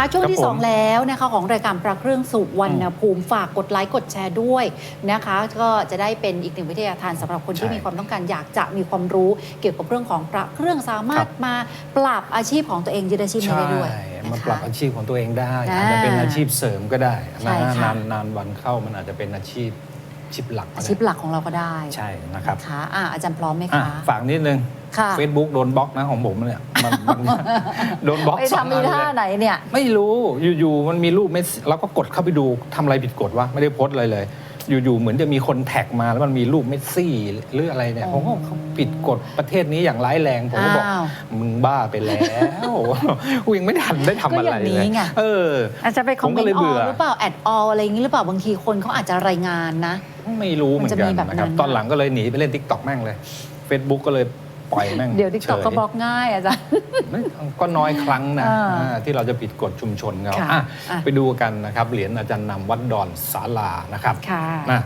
คะช่วงที่ครับผม2แล้วนะคะของรายการประเครื่องสุวรรณภูมิฝากกดไลค์กดแชร์ด้วยนะคะ ก็จะได้เป็นอีกหนึ่งวิทยาทานสำหรับคนที่ใช่มีความต้องการอยากจะมีความรู้เกี่ยวกับเรื่องของพระเครื่องสามารถครับมาปรับอาชีพของตัวเองยึดอาชีพนี้ใช่ได้ด้วยมานะปรับคะอาชีพของตัวเองได้อ่าอาจจะเป็นอาชีพเสริมก็ได้ใช่นะค่ะนานนานวันเข้ามันอาจจะเป็นอาชีพ ชิปหลักก็อาได้ชีพหลักของเราก็ได้ใช่นะครับนะคะอะอาจารย์พร้อมไหมอะคะ ฝากนิดนึง ค่ะ Facebook โดนบล็อกนะของผมเนี่ยมันมัน โดนบล็อกไปสองทำอัอีนเลท่ายไหนเนี่ย ไม่รู้อยู่ๆมันมีรูปไม่เราก็กดเข้าไปดูทำอะไรผิดกฎวะไม่ได้โพสต์อะไรเลย อยู่ๆเหมือนจะมีคนแท็กมาแล้วมันมีรูปเมสซี่หรืออะไรเนี่ยอ๋อ ผมก็เขาผิดกฎประเทศนี้อย่างร้ายแรงผมก็บอก อ้าว มึงบ้าไปแล้ว กูยังไม่ทันได้ทำอะไรก็อย่างนี้เลยไง เออ อาจจะไปคอมผมเมก็นเลยต์อเบื่ออหรือเปล่าแอดอออะไรอย่างนี้หรือเปล่าบางทีคนเขาอาจจะรายงานนะ ไม่รู้เหมือนมันกัจะนมีแบบนะครับนั้นตอนหลังก็เลยหนีไปเล่นทิกตอกแม่งเลย Facebook ก็เลยปล่อยแม่งเดี๋ยวทิกตอกฉ ก็บล็อกง่ายอาจารย์ ไม่ก็น้อยครั้งนะอ่าอ่าที่เราจะผิดกฎชุมชนเขาค่ะอะอะ ไปดูกันนะครับ เหรียญอาจารย์นำวัดดอนศาลานะครับค่ะ นะ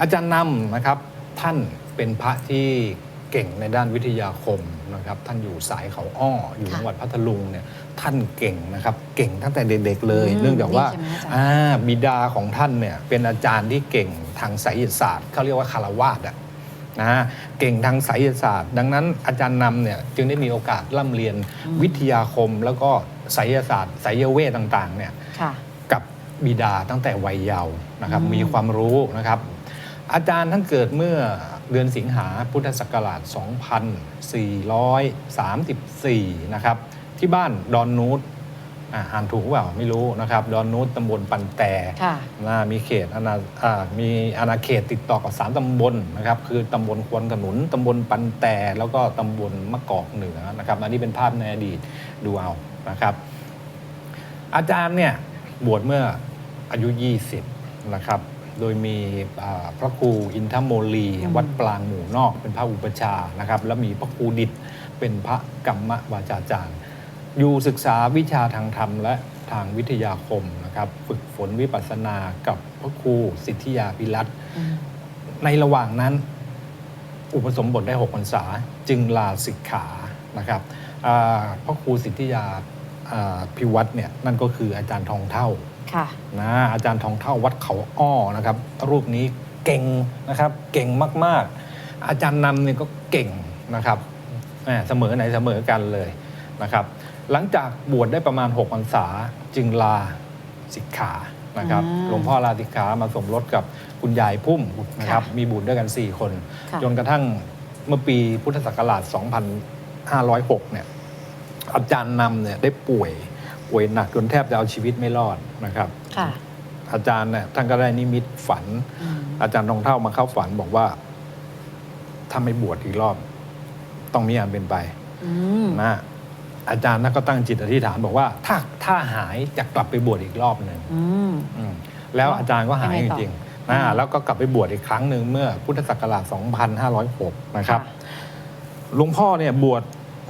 อาจารย์นำนะครับท่านเป็นพระที่เก่งในด้านวิทยาคมนะครับท่านอยู่สายเขาอ้ออยู่ค่ะจังหวัดพัทลุงเนี่ยท่านเก่งนะครับเก่งตั้งแต่เด็กๆเลยอืมเนื่องจากว่านี่ใช่ไหมอาจารย์อ่าบิดาของท่านเนี่ยเป็นอาจารย์ที่เก่งทางไสยศาสตร์เขาเรียกว่าคารวาสอะนะเก่งทางไสยศาสตร์ ดังนั้นอาจารย์นำเนี่ยจึงได้มีโอกาสร่ำเรียนวิทยาคมแล้วก็ไสยศาสตร์ไสยเวทต่างๆเนี่ยค่ะกับบิดาตั้งแต่วัยเยาว์นะครับอืมมีความรู้นะครับอาจารย์ท่านเกิดเมื่อ เดือนสิงหาพุทธศักราช 2434 นะครับ ที่บ้านดอนนูตอ่าอ่านถูกเปล่าไม่รู้นะครับ ดอนนูตตำบลปันแต่ค่ะนะมีเขตอาณาอ่ามีอาณาเขตติดต่อกับสามตำบลนะครับ คือตำบลควนขนุนตำบลปันแต่แล้วก็ตำบลมะกอกเหนือนะครับ อันนี้เป็นภาพในอดีตดูเอานะครับ อาจารย์เนี่ยบวชเมื่ออายุ 20 นะครับ โดยมีอ่าพระครูอินทโมลีอืมวัดปลางหมู่นอก เป็นพระอุปชฌาย์นะครับ แล้วมีพระครูดิษฐ์เป็นพระกรรมวาจาจารย์ อยู่ศึกษาวิชาทางธรรมและทางวิทยาคมนะครับฝึกฝนวิปัสสนากับพระครูสิทธิยาพิรัตน์อืมในระหว่างนั้น อุปสมบทได้6พรรษาจึงลาสิกขานะครับอ่าพระครูสิทธิยาอ่าพิวัตรเนี่ยนั่นก็คืออาจารย์ทองเท่า ค่ะนะอาจารย์ทองเท่าวัดเขาอ้อนะครับรูปนี้เก่งนะครับ เก่งมากๆ อาจารย์นำเนี่ยก็เก่งนะครับแหม่เสมอไหนเสมอกันเลยนะครับ หลังจากบวชได้ประมาณ6พรรษาจึงลาสิกขานะครับอืมหลวงพ่อลาสิกขามาสมรสกับคุณยายพุ่มนะครับค่ะมีบุตรด้วยกัน 4 คนค่ะจนกระทั่งเมื่อปีพุทธศักราช 2506 เนี่ยอาจารย์นำเนี่ยได้ป่วย ป่วยหนักจนแทบจะเอาชีวิตไม่รอดนะครับ ค่ะ อาจารย์เนี่ยท่านก็ได้นิมิตฝัน อืมอาจารย์ทองเท่ามาเข้าฝันบอกว่าถ้าไม่บวชอีกรอบ ต้องมีอันเป็นไปอืมนะอาจารย์นั่นก็ตั้งจิตอธิษฐานบอกว่าถ้าถ้าหายจะกลับไปบวชอีกรอบหนึ่ง อืม อืมแล้วอาจารย์ก็หายยังจไงต่อริงๆนะอืม แล้วก็กลับไปบวชอีกครั้งหนึ่งเมื่อพุทธศักราช 2506 นะครับ หลวงพ่อเนี่ยบวช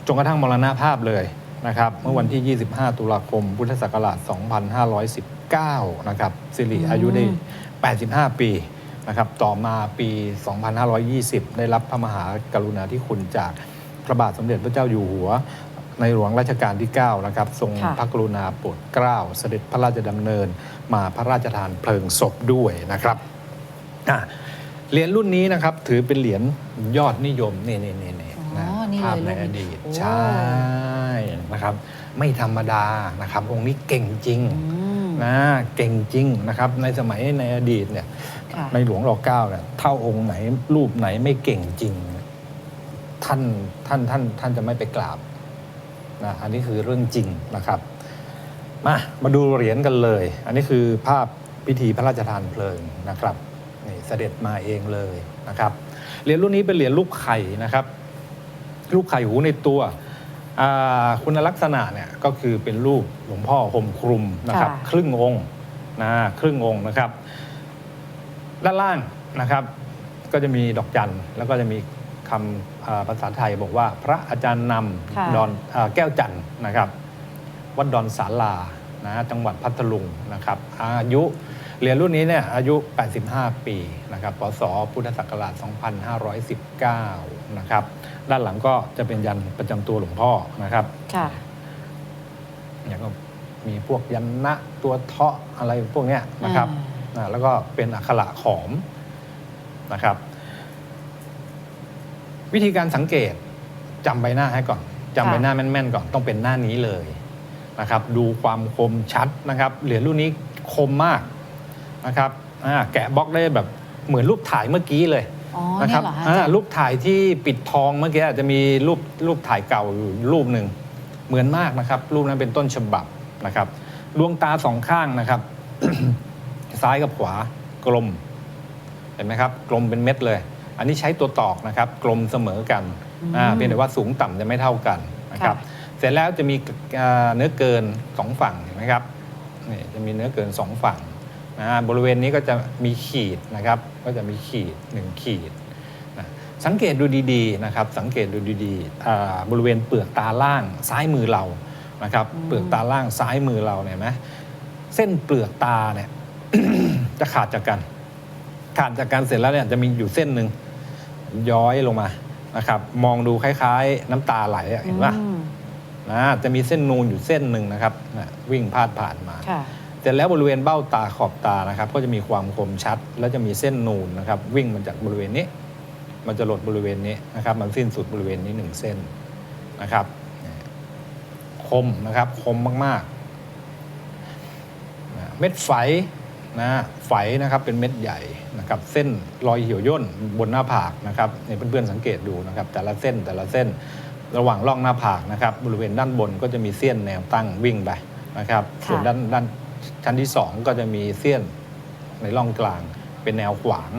จนกระทั่งมรณภาพเลย นะครับเมื่อวันที่ 25 ตุลาคม พุทธศักราช 2519 นะครับสิริอายุได้ 85 ปีนะครับต่อมาปี 2520 ได้รับพระมหากรุณาธิคุณจากพระบาทสมเด็จพระเจ้าอยู่หัว ในหลวงรัชกาลที่ 9 นะครับ ทรงค่ะพระกรุณาโปรดเกล้า เสด็จพระราชดำเนิน มาพระราชทานเพลิงศพด้วยนะครับอะเหรียญรุ่นนี้นะครับถือเป็นเหรียญยอดนิยมนี่นี่นี่ นี่อ๋อนะนี่ภาพเลในยอรุ่นนี้ดีต โอ้ ใช่นะครับ ไม่ธรรมดานะครับ องค์นี้เก่งจริงอืมนะเก่งจริงนะครับ ในสมัยในอดีตเนี่ย ค่ะ ในหลวงรอเก้าเนี่ยเท่าองค์ไหนรูปไหนไม่เก่งจริงท่านท่านท่านท่านจะไม่ไปกราบนะอันนี้คือเรื่องจริงนะครับ มามาดูเหรียญกันเลย อันนี้คือภาพพิธีพระราชทานเพลิงนะครับนี่เสด็จมาเองเลยนะครับเหรียญรุ่นนี้เป็นเหรียญรูปไข่นะครับ รูปไข่หูในตัวอ่าคุณลักษณะเนี่ยก็คือเป็นรูปหลวงพ่อห่มคลุมนะครับค่ะครึ่งองค์นะครึ่งองค์นะครับ ด้านล่างนะครับ ก็จะมีดอกจันแล้วก็จะมีคำอ่าภาษาไทยบอกว่า พระอาจารย์นค่ะำดอนอาแก้วจันทร์นะครับวัดดอนสาลานะจังหวัดพัทลุงนะครับ อายุเหรียญรุ่นนี้เนี่ยอายุ 85 ปีนะครับพศพุทธศักราช 2519 นะครับ ด้านหลังก็จะเป็นยันประจำตัวหลวงพ่อนะครับค่ะเนี่ยก็มีพวกยันนะตัวเทาะอะไรพวกเนี้ยนะครับ อ่าแล้วก็เป็นอักขระขอมนะครับ วิธีการสังเกตจำใบหน้าให้ก่อนจำใบหน้าแม่นๆก่อนต้องเป็นหน้านี้เลยนะครับ ดูความคมชัดนะครับ เหรียญรุ่นนี้คมมากนะครับอ่าแกะบล็อกได้แบบเหมือนรูปถ่ายเมื่อกี้เลย อ๋อนะเนี่ครัยเหรอฮะอ่าอาจารย์รูปถ่ายที่ปิดทองเมื่อกี้อาจจะมีรูปรูปถ่ายเก่าอยู่รูปหนึ่งเหมือนมากนะครับ รูปนั้นเป็นต้นฉบับนะครับดวงตาสองข้างนะครับ ซ้ายกับขวากลม เห็นไหมครับ กลมเป็นเม็ดเลย อันนี้ใช้ตัวตอกนะครับ กลมเสมอกันอ่าเพียงแต่ว่าสูงต่ำจะไม่เท่ากันนะครับเสร็จแล้วจะมีเอ่อเนื้อเกินสองฝั่งเห็นไหมครับนี่จะมีเนื้อเกินสองฝั่งนะบริเวณนี้ก็จะมีขีดนะครับ ก็จะมีขีดหนึ่งขีดนะสังเกตดูดีๆนะครับสังเกตดูดีๆอ่าบริเวณเปลือกตาล่างซ้ายมือเรานะครับเปลือกตาล่างซ้ายมือเราเนี่ยเห็นไหมเส้นเปลือกตาเนี่ยจะขาดจากกัน ขาดจากกันเสร็จแล้วเนี่ยจะมีอยู่เส้นหนึ่งย้อยลงมานะครับ มองดูคล้าย ๆ น้ำตาไหลอะเห็นปะอืมนะจะมีเส้นนูนอยู่เส้นหนึ่งนะครับนะวิ่งพาดผ่านมาค่ะเสร็จแล้วบริเวณเบ้าตาขอบตานะครับ ก็จะมีความคมชัด แล้วจะมีเส้นนูนนะครับ วิ่งมาจากบริเวณนี้ มันจะหลดบริเวณนี้นะครับ มันสิ้นสุดบริเวณนี้หนึ่งเส้นนะครับ คมนะครับคมมากๆ เม็ดไฝนะไฝนะครับเป็นเม็ดใหญ่นะครับ เส้นรอยเหี่ยวย่นบนหน้าผากนะครับเนี่ยเพื่อนๆสังเกตดูนะครับ แต่ละเส้นแต่ละเส้นระหว่างร่องหน้าผากนะครับ บริเวณด้านบนก็จะมีเส้นแนวตั้งวิ่งไปนะครับ ส่วนด้านด้าน ชั้นที่สองก็จะมีเสี้ยนในร่องกลาง เป็นแนวขวาง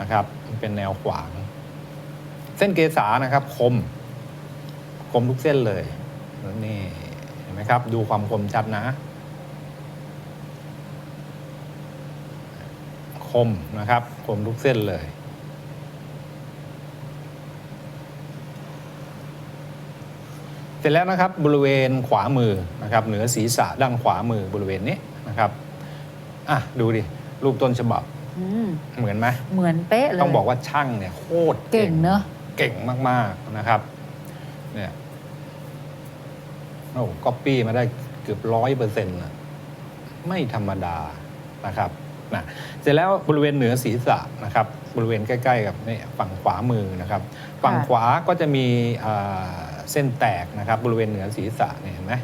นะครับ เป็นแนวขวาง เส้นเกษานะครับ คม คมทุกเส้นเลยนี่เห็นไหมครับ ดูความคมชัดนะ คมนะครับ คมทุกเส้นเลยเสร็จแล้วนะครับบริเวณขวามือนะครับเหนือศีรษะด้านขวามือบริเวณนี้ นะครับอะดูดิ รูปต้นฉบับอืมเหมือนไหมเหมือนเป๊ะเลยต้องบอกว่าช่างเนี่ยโคตรเก่งเนอะเก่งมาก ๆนะครับเนี่ยโอ้ก๊อปปี้มาได้เกือบร้อยเปอร์เซ็นต์ไม่ธรรมดานะครับนะเสร็จแล้วบริเวณเหนือศีรษะนะครับ บริเวณใกล้ ๆ กับนี่ฝั่งขวามือนะครับ ฝั่งขวาก็จะมีอ่าเส้นแตกนะครับ บริเวณเหนือศีรษะเนี่ยเห็นไหม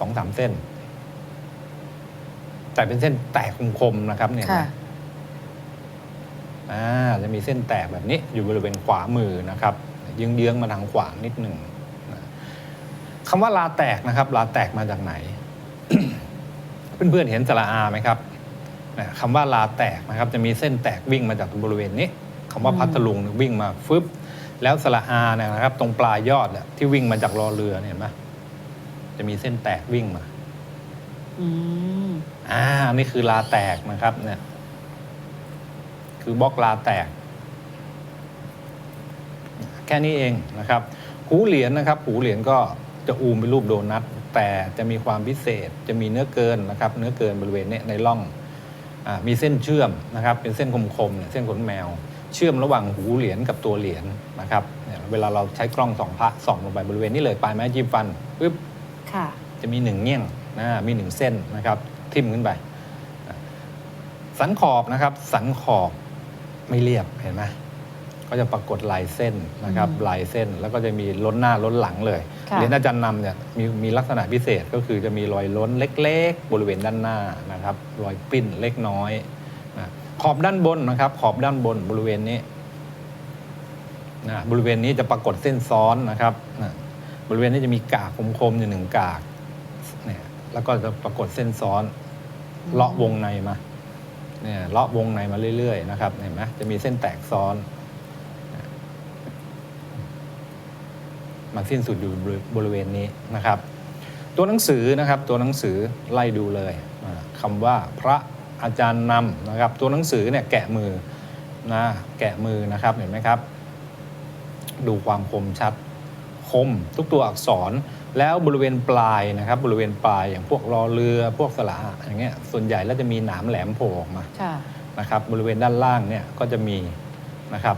สองสามเส้น แต่เป็นเส้นแตกคมๆนะครับเนี่ยเห็นไหมค่ะอ่าจะมีเส้นแตกแบบนี้อยู่บริเวณขวามือนะครับเยื้องๆมาทางขวานิดหนึ่งนะคำว่าลาแตกนะครับ ลาแตกมาจากไหน เพื่อนๆเห็นสระอาไหมครับนะคำว่าลาแตกนะครับ จะมีเส้นแตกวิ่งมาจากบริเวณนี้คำว่าอืมพัทลุงเนี่ยวิ่งมาฟึบแล้วสระอาเนี่ยนะครับ ตรงปลายยอดอะที่วิ่งมาจากรอเรือเนี่ยเห็นไหมจะมีเส้นแตกวิ่งมา อืมอ่าอันนี่คือลาแตกนะครับ เนี่ย คือบล็อกลาแตก แค่นี้เองนะครับ หูเหรียญนะครับ หูเหรียญก็จะอูมเป็นรูปโดนัทแต่จะมีความพิเศษจะมีเนื้อเกินนะครับ เนื้อเกินบริเวณเนี้ยในร่องอามีเส้นเชื่อมนะครับ เป็นเส้นคมๆเนี่ยเส้นขนแมว เชื่อมระหว่างหูเหรียญกับตัวเหรียญนะครับเนี่ยเวลาเราใช้กล้องส่องพระส่องลงไปบริเวณนี้เลยปลายไม้จิ้มฟันปึ๊บค่ะจะมีหนึ่งเงี้ยง นะมีหนึ่งเส้นนะครับทิ่มขึ้นไปนะสันขอบนะครับ สันขอบไม่เรียบเห็นไหมก็จะปรากฏลายเส้นนะครับอืมลายเส้นแล้วก็จะมีล้นหน้าล้นหลังเลยค่ะเหรียญอาจารย์นำเนี่ยมีมีลักษณะพิเศษก็คือจะมีรอยล้นเล็ก ๆ บริเวณด้านหน้านะครับ รอยปิ้นเล็กน้อยนะขอบด้านบนนะครับ ขอบด้านบนบริเวณนี้นะบริเวณนี้จะปรากฏเส้นซ้อนนะครับนะบริเวณนี้จะมีกากคมๆอยู่หนึ่งกากเนี่ย แล้วก็จะปรากฏเส้นซ้อนอืมเลาะวงในมาเนี่ยเลาะวงในมาเรื่อยๆนะครับเห็นไหมจะมีเส้นแตกซ้อน มาสิ้นสุดอยู่บริเวณนี้นะครับ ตัวหนังสือนะครับ ตัวหนังสือไล่ดูเลยอ่าคำว่าพระอาจารย์นำนะครับ ตัวหนังสือเนี่ยแกะมือนะแกะมือนะครับเห็นไหมครับ ดูความคมชัดคมทุกตัวอักษร แล้วบริเวณปลายนะครับบริเวณปลายอย่างพวกรอเรือพวกสระอะอย่างเงี้ยส่วนใหญ่แล้วจะมีหนามแหลมโผล่ออกมาค่ะนะครับบริเวณด้านล่างเนี่ยก็จะมีนะครับ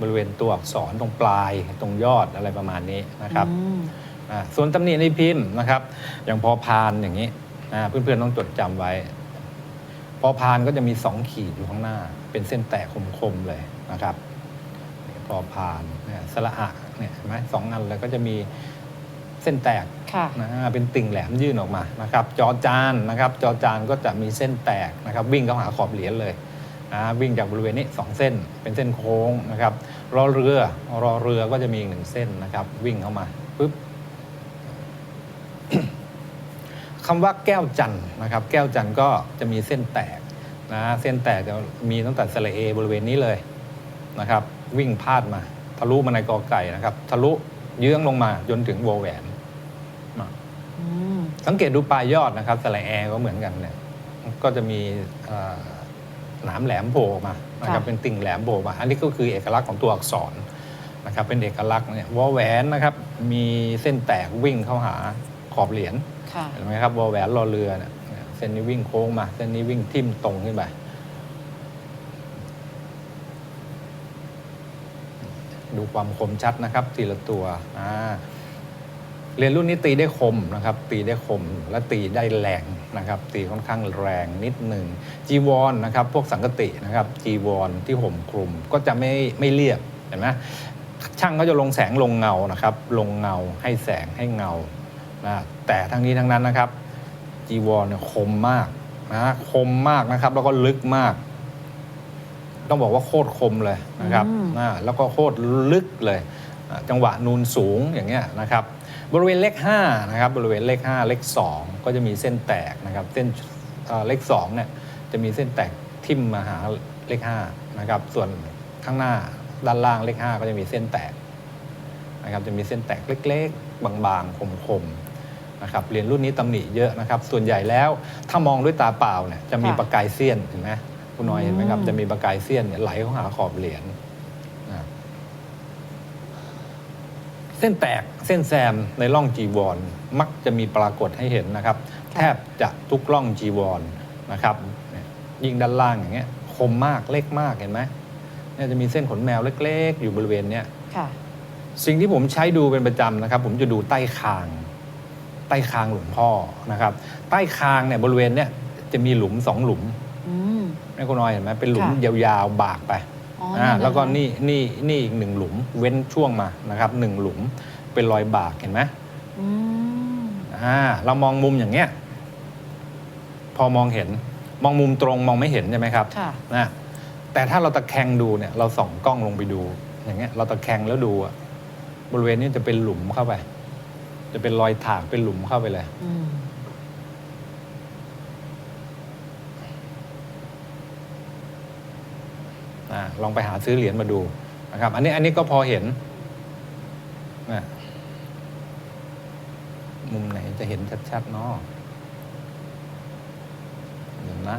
บริเวณตัวอักษรตรงปลายตรงยอดอะไรประมาณนี้นะครับอืมอ่าส่วนตำหนิในพิมพ์นะครับ อย่างพอพานอย่างนี้อ่าเพื่อนๆต้องจดจำไว้ พอพานก็จะมีสองขีดอยู่ข้างหน้า เป็นเส้นแตกคมๆเลยนะครับนี่พอพานเนี่ยสระอะเนี่ยเห็นไหมสองอันเลยก็จะมี เส้นแตกค่ะนะฮะเป็นติ่งแหลมยื่นออกมานะครับจอจานนะครับจอจานก็จะมีเส้นแตกนะครับวิ่งเข้าหาขอบเหรียญเลยนะวิ่งจากบริเวณนี้สองเส้นเป็นเส้นโค้งนะครับรอเรือรอเรือก็จะมีอีกหนึ่งเส้นนะครับวิ่งเข้ามาปุ๊บคำว่าแก้วจันทร์นะครับแก้วจันทร์ก็จะมีเส้นแตกนะเส้นแตกจะมีตั้งแต่สระเอบริเวณนี้เลยนะครับวิ่งพาดมา ทะลุมาในกอไก่นะครับ ทะลุเยื้องลงมาจนถึงวอแหวน อืมสังเกตดูปลายยอดนะครับสไลแอร์ก็เหมือนกันเนี่ยก็จะมีเอ่อหนามแหลมโผล่ออกมานะครับค่ะเป็นติ่งแหลมโผล่มา อันนี้ก็คือเอกลักษณ์ของตัวอักษรนะครับเป็นเอกลักษณ์เนี่ยวอแหวนนะครับมีเส้นแตกวิ่งเข้าหาขอบเหรียญ ค่ะ เห็นไหมครับวอแหวนรอเรือเนี่ยเส้นนี้วิ่งโค้งมาเส้นนี้วิ่งทิ่มตรงขึ้นไปดูความคมชัดนะครับ ทีละตัวอ่า เรียนรุ่นนี้ตีได้คมนะครับตีได้คมและตีได้แรงนะครับตีค่อนข้างแรงนิดหนึ่งจีวรนะครับพวกสังกตินะครับจีวรที่ห่มคลุมก็จะไม่ไม่เรียบเห็นไหมช่างก็จะลงแสงลงเงานะครับลงเงาให้แสงให้เงานะแต่ทั้งนี้ทั้งนั้นนะครับจีวรเนี่ยคมมากนะคมมากนะครับ แล้วก็ลึกมาก ต้องบอกว่าโคตรคมเลยนะครับอืมอ่าแล้วก็โคตรลึกเลยอ่าจังหวะนูนสูงอย่างเงี้ยนะครับ บริเวณเลข5นะครับบริเวณเลข 5 เลข 2 ก็จะมีเส้นแตกนะครับเส้นเอ่อเลข2เนี่ยจะมีเส้นแตกทิ่มมาหาเลข5นะครับส่วนข้างหน้าด้านล่างเลข 5 ก็จะมีเส้นแตกนะครับจะมีเส้นแตกเล็กๆ บางๆคมๆนะครับเรียนรุ่นนี้ตำหนิเยอะนะครับ ส่วนใหญ่แล้วถ้ามองด้วยตาเปล่าเนี่ยจะมีค่ะประกายเสี้ยนเห็นไหมคุณน้อยเห็นไหมครับอืมจะมีประกายเสี้ยนเนี่ยไหลเข้าหาขอบเหรียญนะ เส้นแตกเส้นแซมในร่องจีวร มักจะมีปรากฏให้เห็นนะครับ แทบจะทุกร่องจีวรนะครับเนี่ยยิ่งด้านล่างอย่างเงี้ยคมมากเล็กมากเห็นไหมเนี่ยจะมีเส้นขนแมวเล็กๆ อยู่บริเวณเนี้ยค่ะสิ่งที่ผมใช้ดูเป็นประจำนะครับ ผมจะดูใต้คาง ใต้คางหลวงพ่อนะครับ ใต้คางเนี่ยบริเวณเนี้ยจะมีหลุมสองหลุมอืมแม่คุณน้อยเห็นไหมเป็นหลุมค่ะยาวๆบากไป อ๋ออ่านั่นแล้วก็ะคะนี่นี่นี่อีกหนึ่งหลุมเว้นช่วงมานะครับหนึ่งหลุมเป็นรอยบากเห็นไหมอืมอ่าเรามองมุมอย่างเงี้ย พอมองเห็นมองมุมตรงมองไม่เห็นใช่ไหมครับค่ะนะแต่ถ้าเราตะแคงดูเนี่ย เราส่องกล้องลงไปดู อย่างเงี้ย เราตะแคงแล้วดูอะบริเวณนี้จะเป็นหลุมเข้าไป จะเป็นรอยถากเป็นหลุมเข้าไปเลย อืม อ่า ลองไปหาซื้อเหรียญมาดูนะครับ อันนี้อันนี้ก็พอเห็นนะมุมไหนจะเห็นชัดๆเนาะเห็นนะ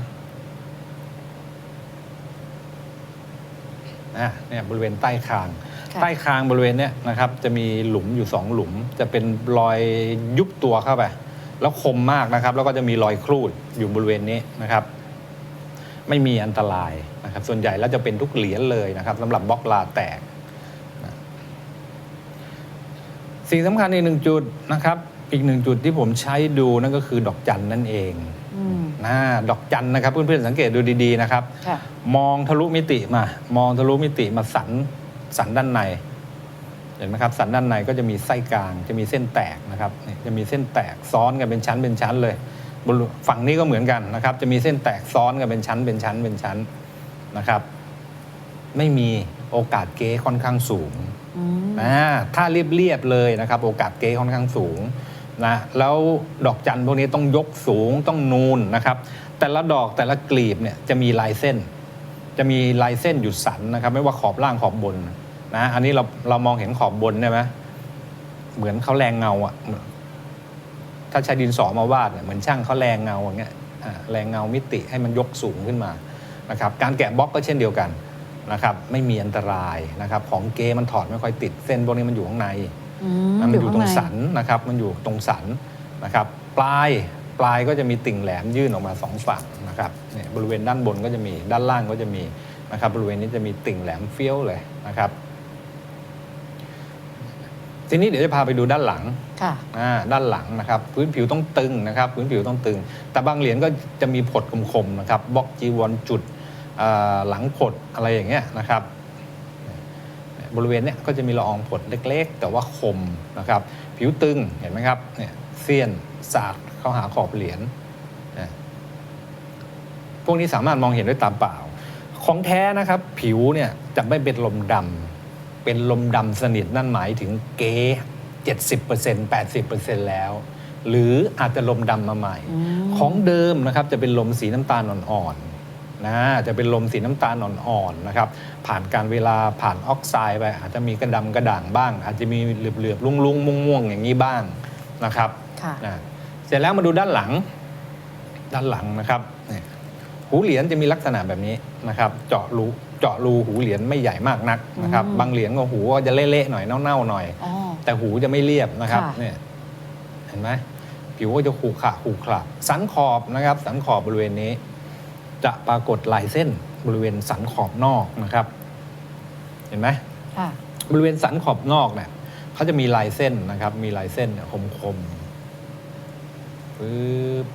อะเนี่ยบริเวณใต้คางค่ะใต้คางบริเวณเนี้ยนะครับ จะมีหลุมอยู่สองหลุม จะเป็นรอยยุบตัวเข้าไป แล้วคมมากนะครับ แล้วก็จะมีรอยครูดอยู่บริเวณนี้นะครับ ไม่มีอันตรายนะครับ ส่วนใหญ่แล้วจะเป็นทุกเหรียญเลยนะครับสำหรับบล็อกลาแตกนะสิ่งสำคัญอีกหนึ่งจุดนะครับ อีกหนึ่งจุดที่ผมใช้ดูนั่นก็คือดอกจันนั่นเองอืมนะดอกจันนะครับเพื่อนๆสังเกตดูดีๆนะครับค่ะมองทะลุมิติมา มองทะลุมิติมาสันสันด้านในเห็นไหมครับ สันด้านในก็จะมีไส้กลาง จะมีเส้นแตกนะครับนี่จะมีเส้นแตกซ้อนกันเป็นชั้นเป็นชั้นเลยบน ฝั่งนี้ก็เหมือนกันนะครับ จะมีเส้นแตกซ้อนกันเป็นชั้นเป็นชั้นเป็นชั้นนะครับ ไม่มีโอกาสเก๊ค่อนข้างสูงอืมนะถ้าเรียบๆเลยนะครับ โอกาสเก๊ค่อนข้างสูงนะแล้วดอกจันพวกนี้ต้องยกสูงต้องนูนนะครับ แต่ละดอกแต่ละกลีบเนี่ยจะมีลายเส้น จะมีลายเส้นอยู่สันนะครับ ไม่ว่าขอบล่างขอบบนนะอันนี้เราเรามองเห็นขอบบนใช่ไหมเหมือนเขาแรงเงาอะ ถ้าใช้ดินสอมาวาดเนี่ยเหมือนช่างเขาแรงเงาอย่างเงี้ยอ่าแรงเงามิติให้มันยกสูงขึ้นมานะครับการแกะบล็อกก็เช่นเดียวกันนะครับไม่มีอันตรายนะครับของเกมันถอดไม่ค่อยติดเส้นพวกนี้มันอยู่ข้างในอืมันอยู่ตรงข้าใสันนะครับมันอยู่ตรงสันนะครับปลายปลายก็จะมีติ่งแหลมยื่นออกมาสองฝั่งนะครับเนี่ยบริเวณด้านบนก็จะมีด้านล่างก็จะมีนะครับบริเวณนี้จะมีติ่งแหลมเฟี้ยวเลยนะครับ ทีนี้เดี๋ยวจะพาไปดูด้านหลัง ค่ะอ่าด้านหลังนะครับ พื้นผิวต้องตึงนะครับ พื้นผิวต้องตึง แต่บางเหรียญก็จะมีผดคมๆนะครับบล็อกจีวรจุดหลังผดอะไรอย่างเงี้ยนะครับ บริเวณเนี้ยก็จะมีละอองผดเล็กๆ แต่ว่าคมนะครับ ผิวตึงเห็นไหมครับเนี่ยเสี้ยนสาดเข้าหาขอบเหรียญนะพวกนี้สามารถมองเห็นด้วยตาเปล่า ของแท้นะครับ ผิวเนี่ยจะไม่เป็นลมดำเป็นลมดำสนิทนั่นหมายถึงเก๊ 70% 80%แล้ว หรืออาจจะลมดำมาใหม่อืมของเดิมนะครับจะเป็นลมสีน้ำตาลอ่อนๆนะจะเป็นลมสีน้ำตาลอ่อนๆนะครับผ่านการเวลาผ่านออกไซด์ไป อาจจะมีกระดำกระด่างบ้าง อาจจะมีเหลือบๆลุ่งๆม่วงๆอย่างนี้บ้างนะครับค่ะนะเสร็จแล้วมาดูด้านหลังด้านหลังนะครับเนี่ยหูเหรียญจะมีลักษณะแบบนี้นะครับ เจาะรูเจาะรูหูเหรียญไม่ใหญ่มากนักนะครับอืมบางเหรียญก็หูก็จะเละๆหน่อยเน่าๆหน่อยอ๋อ แต่หูจะไม่เรียบนะครับค่ะ เนี่ยเห็นไหมผิวก็จะขรุขระขรุขระสันขอบนะครับ สันขอบบริเวณนี้ จะปรากฏลายเส้นบริเวณสันขอบนอกนะครับ เห็นไหม ค่ะ บริเวณสันขอบนอกเนี่ยเขาจะมีลายเส้นนะครับ มีลายเส้นเนี่ยคมๆปึ๊บ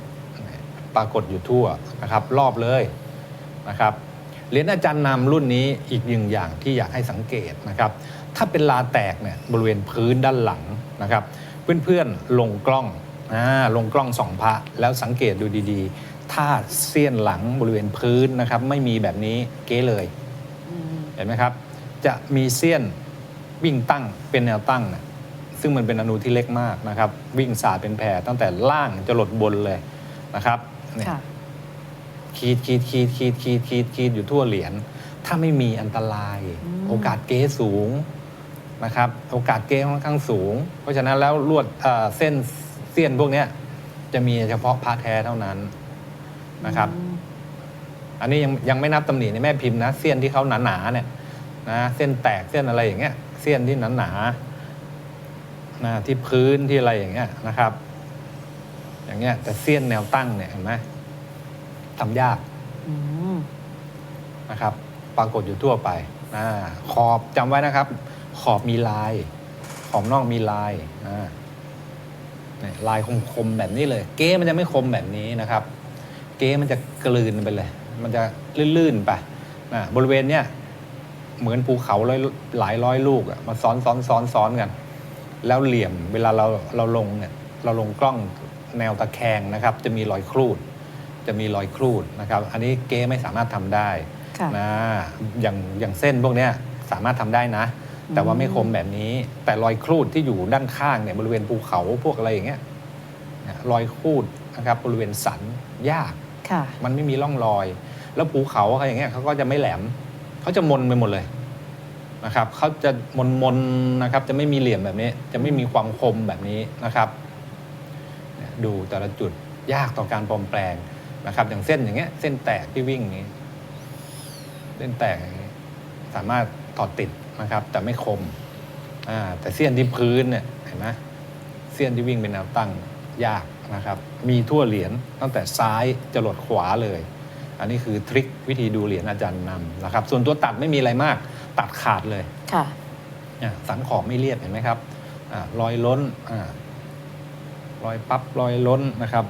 เนี่ยปรากฏอยู่ทั่วนะครับ รอบเลยนะครับเหรียญอาจารย์นำรุ่นนี้อีกหนึ่งอย่างที่อยากให้สังเกตนะครับ ถ้าเป็นลาแตกเนี่ยบริเวณพื้นด้านหลังนะครับ เพื่อนๆลงกล้องอ่าลงกล้องสองพระแล้วสังเกตดูดีๆ ถ้าเสี้ยนหลังบริเวณพื้นนะครับไม่มีแบบนี้เก๊เลยอืมเห็นไหมครับ จะมีเสี้ยนวิ่งตั้งเป็นแนวตั้งนะซึ่งมันเป็นอนูที่เล็กมากนะครับ วิ่งสาดเป็นแผ่ตั้งแต่ล่างจะหลดบนเลยนะครับเนี่ยค่ะขีดขีดขีดขีดขีดขีดขีดอยู่ทั่วเหรียญถ้าไม่มีอันตรายอืมโอกาสเก๊สูง นะครับโอกาสเก๊ค่อนข้างสูง เพราะฉะนั้นแล้วลวดเอ่อเส้นเสี้ยนพวกเนี้ยจะมีเฉพาะพระแท้เท่านั้นนะครับอืมอันนี้ยังยังไม่นับตำหนิในแม่พิมพ์นะเสี้ยนที่เขาหนาๆเนี่ยนะเส้นแตกเส้นอะไรอย่างเงี้ยเส้นที่หนาๆนะที่พื้นที่อะไรอย่างเงี้ยนะครับ อย่างเงี้ย แต่เสี้ยนแนวตั้งเนี่ยเห็นไหมทำยากอืมนะครับ ปรากฏอยู่ทั่วไปอาขอบจำไว้นะครับ ขอบมีลาย ขอบนอกมีลายอ่าเนี่ยลายคมๆแบบนี้เลย เก้มันจะไม่คมแบบนี้นะครับ เก้มันจะกลืนไปเลย มันจะลื่นๆไปนะบริเวณเนี้ยเหมือนภูเขาร้อยหลายร้อยลูกอะมาซ้อนซ้อนซ้อนซ้อนกัน แล้วเหลี่ยมเวลาเราเราลงเนี่ยเราลงกล้องแนวตะแคงนะครับ จะมีรอยครูด จะมีรอยครูดนะครับ อันนี้เก้ไม่สามารถทำได้ค่ะนะอย่างอย่างเส้นพวกเนี้ยสามารถทำได้นะ แต่ว่าไม่คมแบบนี้ แต่รอยครูดที่อยู่ด้านข้างเนี่ยบริเวณภูเขาพวกอะไรอย่างเงี้ยนะรอยครูดนะครับบริเวณสันยากค่ะมันไม่มีร่องรอย แล้วภูเขาอะไรอย่างเงี้ยเขาก็จะไม่แหลมเขาจะมนไปหมดเลยนะครับเขาจะมนมนๆนะครับจะไม่มีเหลี่ยมแบบนี้ จะไม่มีความคมแบบนี้นะครับเนี่ยดูแต่ละจุดยากต่อการปลอมแปลงนะครับ อย่างเส้นอย่างเงี้ยเส้นแตกที่วิ่งอย่างนี้ เส้นแตกอย่างนี้สามารถถอดติด นะครับ แต่ไม่คมอ่าแต่เสี้ยนที่พื้นเนี่ยเห็นไหมเสี้ยนที่วิ่งเป็นแนวตั้งยากนะครับ มีทั่วเหรียญตั้งแต่ซ้ายจรดขวาเลย อันนี้คือทริควิธีดูเหรียญอาจารย์นำนะครับ ส่วนตัวตัดไม่มีอะไรมาก ตัดขาดเลยค่ะเนี่ยสันขอบไม่เรียบเห็นไหมครับอารอยล้นอารอยปั๊บรอยล้นนะครับ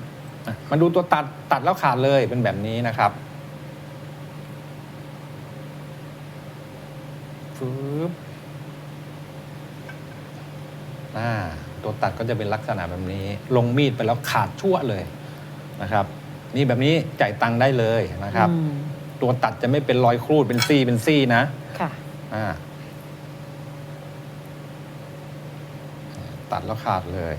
อะมาดูตัวตัดตัดแล้วขาดเลยเป็นแบบนี้นะครับ อ่าตัวตัดก็จะเป็นลักษณะแบบนี้ ลงมีดไปแล้วขาดชั่วเลยนะครับ นี่แบบนี้จ่ายตังค์ได้เลยนะครับ อืมตัวตัดจะไม่เป็นรอยครูดเป็นซี่เป็นซี่นะค่ะ อ่าตัดแล้วขาดเลย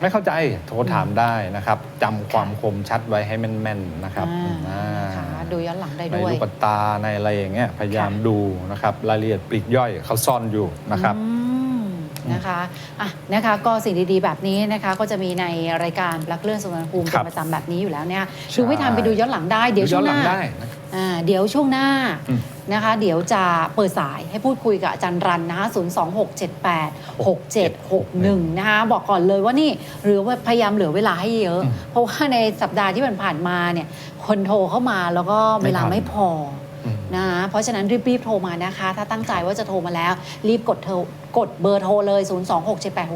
ไม่เข้าใจโทรถามได้นะครับจำความคมชัดไว้ให้แม่นๆนะครับอ่าอ่าค่ะดูย้อนหลังได้ในด้วย ลูกตาในอะไรอย่างเงี้ยพยายามค่ะดูนะครับรายละเอียดปลีกย่อยเขาซ่อนอยู่นะครับ อืมนะคะอะนะคะก็สิ่งดีๆ แบบนี้นะคะก็จะมีในรายการปลักเลื่อนสุวรรณภูมิครัเป็นบประจำแบบนี้อยู่แล้วเนี่ยใช่ชูวิทย์ทำไปดูย้อนหลังได้เดี๋ยวย้ช่อวนงหหลังน้าได้นะครับ อ่าเดี๋ยวช่วงหน้าอืม นะคะ เดี๋ยวจะเปิดสายให้พูดคุยกับอาจารย์รันนะคะ0 2 6 7 8 6 7 6 1 นะคะบอกก่อนเลยว่านี่หรือว่าพยายามเหลือเวลาให้เยอะอืมเพราะว่าในสัปดาห์ที่ผ่านๆมาเนี่ยคนโทรเข้ามาแล้วก็เวลาไม่ทันไม่พอมอืม นะคะเพราะฉะนั้นรีบๆโทรมานะคะ ถ้าตั้งใจว่าจะโทรมาแล้ว รีบกดโทรกดเบอร์โทรเลย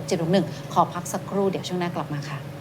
026786761 ขอพักสักครู่เดี๋ยวช่วงหน้ากลับมาค่ะ